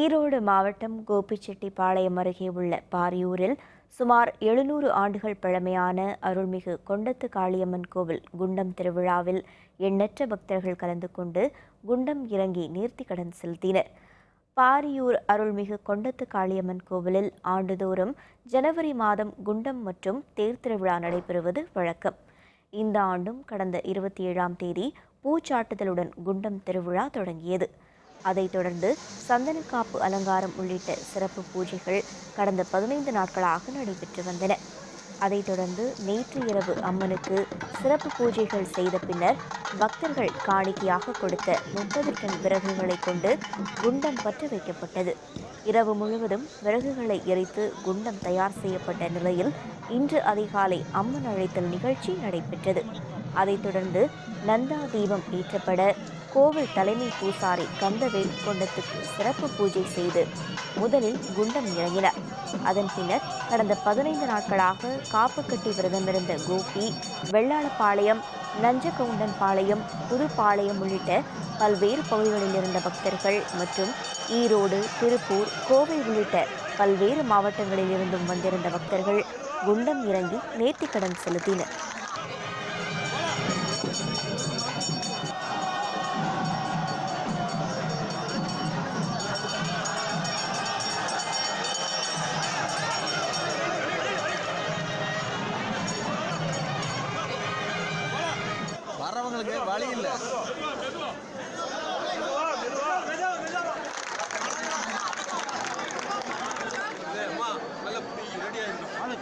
ஈரோடு மாவட்டம் கோபிச்செட்டிப்பாளையம் அருகே உள்ள பாரியூரில் சுமார் எழுநூறு ஆண்டுகள் பழமையான அருள்மிகு கொண்டத்து காளியம்மன் கோவில் குண்டம் திருவிழாவில் எண்ணற்ற பக்தர்கள் கலந்து கொண்டு குண்டம் இறங்கி நேர்த்திக்கடன் செலுத்தினர். பாரியூர் அருள்மிகு கொண்டத்து காளியம்மன் கோவிலில் ஆண்டுதோறும் ஜனவரி மாதம் குண்டம் மற்றும் தேர் திருவிழா நடைபெறுவது வழக்கம். இந்த ஆண்டும் கடந்த இருபத்தி ஏழாம் தேதி பூச்சாட்டுதலுடன் குண்டம் திருவிழா தொடங்கியது. அதைத் தொடர்ந்து சந்தனக்காப்பு அலங்காரம் உள்ளிட்ட சிறப்பு பூஜைகள் கடந்த பதினைந்து நாட்களாக நடைபெற்று வந்தன. அதைத் தொடர்ந்து நேற்று இரவு அம்மனுக்கு சிறப்பு பூஜைகள் செய்த பின்னர் பக்தர்கள் காணிக்கையாக கொடுத்த முப்பது டன் விறகுகளை கொண்டு குண்டம் பற்ற வைக்கப்பட்டது. இரவு முழுவதும் விறகுகளை எரித்து குண்டம் தயார் செய்யப்பட்ட நிலையில் இன்று அதிகாலை அம்மன் அழைத்தல் நிகழ்ச்சி நடைபெற்றது. அதைத் தொடர்ந்து நந்தா தீபம் ஏற்றப்பட கோவில் தலைமை பூசாரி கந்தவேல் குண்டத்துக்கு சிறப்பு பூஜை செய்து முதலில் குண்டம் இறங்கினர். அதன் பின்னர் கடந்த பதினைந்து நாட்களாக காப்பு கட்டி விரதமிருந்த கோபி வெள்ளாளப்பாளையம் நஞ்சகவுண்டன் பாளையம் புதுப்பாளையம் உள்ளிட்ட பல்வேறு பகுதிகளில் இருந்த பக்தர்கள் மற்றும் ஈரோடு திருப்பூர் கோவை உள்ளிட்ட பல்வேறு மாவட்டங்களில் இருந்தும் வந்திருந்த பக்தர்கள் குண்டம் இறங்கி நேர்த்திக்கடன் செலுத்தினர். வர்றவங்களுக்கு வழி இல்லை.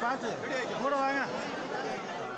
பார்த்து கூட வாங்க.